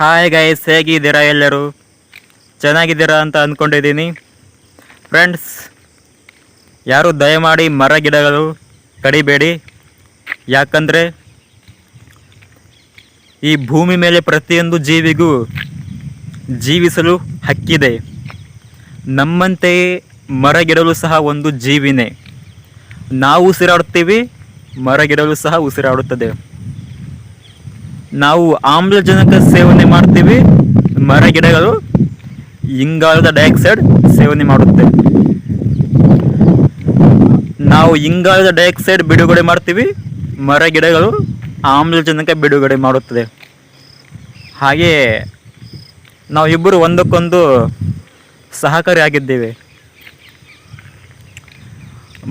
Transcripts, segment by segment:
Hi guys ಹೇಗಿದ್ದೀರಾ ಎಲ್ಲರೂ? ಚೆನ್ನಾಗಿದ್ದೀರಾ ಅಂತ ಅಂದ್ಕೊಂಡಿದ್ದೀನಿ. ಫ್ರೆಂಡ್ಸ್ ಯಾರು ದಯಮಾಡಿ ಮರ ಗಿಡಗಳು ಕಡಿಬೇಡಿ. ಯಾಕಂದರೆ ಈ ಭೂಮಿ ಮೇಲೆ ಪ್ರತಿಯೊಂದು ಜೀವಿಗೂ ಜೀವಿಸಲು ಹಕ್ಕಿದೆ. ನಮ್ಮಂತೆಯೇ ಮರ ಗಿಡಲು ಸಹ ಒಂದು ಜೀವಿನೇ. ನಾವು ಉಸಿರಾಡುತ್ತೀವಿ, ಮರ ಗಿಡಲು ಸಹ ಉಸಿರಾಡುತ್ತದೆ. ನಾವು ಆಮ್ಲಜನಕ ಸೇವನೆ ಮಾಡ್ತೀವಿ, ಮರ ಗಿಡಗಳು, ಇಂಗಾಲದ ಡೈಆಕ್ಸೈಡ್ ಸೇವನೆ ಮಾಡುತ್ತೆ. ನಾವು ಇಂಗಾಲದ ಡೈಆಕ್ಸೈಡ್ ಬಿಡುಗಡೆ ಮಾಡ್ತೀವಿ, ಮರ ಗಿಡಗಳು ಆಮ್ಲಜನಕ ಬಿಡುಗಡೆ ಮಾಡುತ್ತದೆ. ಹಾಗೆಯೇ ನಾವು ಇಬ್ಬರು ಒಂದಕ್ಕೊಂದು ಸಹಕಾರಿಯಾಗಿದ್ದೇವೆ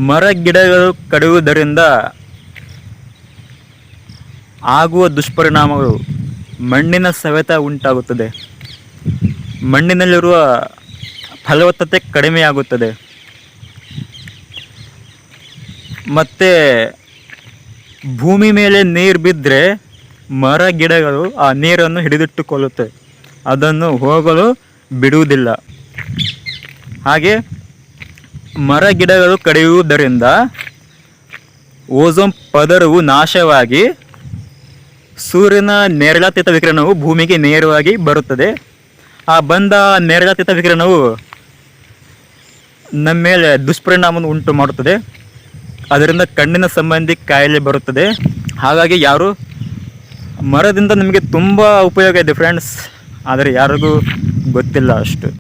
ಮರ ಗಿಡಗಳು ಕಡಿಯುವುದರಿಂದ ಆಗುವ ದುಷ್ಪರಿಣಾಮಗಳು ಮಣ್ಣಿನ ಸವೆತ ಉಂಟಾಗುತ್ತದೆ. ಮಣ್ಣಿನಲ್ಲಿರುವ ಫಲವತ್ತತೆ ಕಡಿಮೆಯಾಗುತ್ತದೆ. ಮತ್ತು ಭೂಮಿ ಮೇಲೆ ನೀರು ಬಿದ್ದರೆ ಮರ, ಗಿಡಗಳು ಆ ನೀರನ್ನು ಹಿಡಿದಿಟ್ಟುಕೊಳ್ಳುತ್ತೆ. ಅದನ್ನು ಹೋಗಲು ಬಿಡುವುದಿಲ್ಲ. ಹಾಗೆ ಮರ, ಗಿಡಗಳು ಕಡಿಯುವುದರಿಂದ ಓಝೋನ್ ಪದರವು ನಾಶವಾಗಿ ಸೂರ್ಯನ ನೇರಳಾತೀತ ವಿಕಿರಣವು ಭೂಮಿಗೆ ನೇರವಾಗಿ ಬರುತ್ತದೆ. ಆ ಬಂದ ನೇರಳಾತೀತ ವಿಕಿರಣವು ನಮ್ಮ ಮೇಲೆ ದುಷ್ಪರಿಣಾಮವನ್ನು ಉಂಟು ಮಾಡುತ್ತದೆ. ಅದರಿಂದ ಕಣ್ಣಿನ ಸಂಬಂಧಿ ಕಾಯಿಲೆ ಬರುತ್ತದೆ. ಹಾಗಾಗಿ ಯಾರು ಮರದಿಂದ ನಿಮಗೆ ತುಂಬ ಉಪಯೋಗ ಇದೆ ಫ್ರೆಂಡ್ಸ್ ಆದರೆ ಯಾರಿಗೂ ಗೊತ್ತಿಲ್ಲ ಅಷ್ಟು.